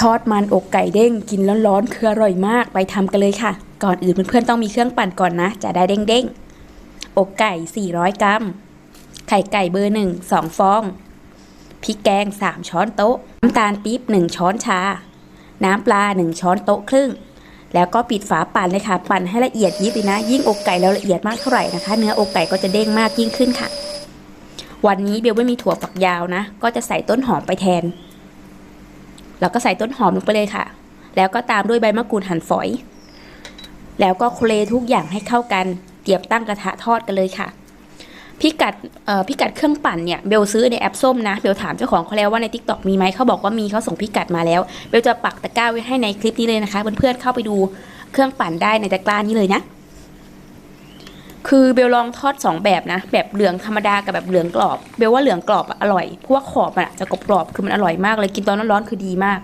ทอดมันอกไก่เด้งกินร้อนๆคืออร่อยมากไปทำกันเลยค่ะ ก่อนอื่นเพื่อนๆต้องมีเครื่องปั่นก่อนนะ จะได้เด้งๆ อกไก่ 400 กรัม ไข่ไก่เบอร์หนึ่งสองฟอง พริกแกง 3 ช้อนโต๊ะ น้ำตาลปี๊บ 1 ช้อนชา น้ำปลา 1 ช้อนโต๊ะครึ่ง แล้วก็ปิดฝาปั่นเลยค่ะ ปั่นให้ละเอียดยิบเลยนะ ยิ่งอกไก่แล้วละเอียดมากเท่าไหร่นะคะ เนื้ออกไก่ก็จะเด้งมากยิ่งขึ้นค่ะ วันนี้เบลไม่มีถั่วฝักยาวนะ ก็จะใส่ต้นหอมไปแทน แล้วก็ใส่ต้นหอมลงไปเลยค่ะ แล้วก็ตามด้วยใบมะกรูดหั่นฝอย แล้วก็โคลทุกอย่างให้เข้ากัน เตรียมตั้งกระทะทอดกันเลยค่ะ พิกัดเอ่อพิกัดเครื่องปั่นเนี่ยเบลซื้อในแอปส้มนะเบลถามเจ้าของเขาแล้วว่าใน t ิ k t o k มีไหมเขาบอกว่ามีเขาส่งพิกัดมาแล้วเบลจะปักตะกร้าไว้ให้ในคลิปนี้เลยนะคะเพื่อนๆเข้าไปดูเครื่องปั่นได้ในตะกร้านี้เลยนะ คือเบลลองทอดสองแบบนะ แบบเหลืองธรรมดากับแบบเหลืองกรอบ เบลว่าเหลืองกรอบอะอร่อยเพราะว่าขอบมันอะจะกรอบๆคือมันอร่อยมากเลยกินตอนร้อนๆคือดีมาก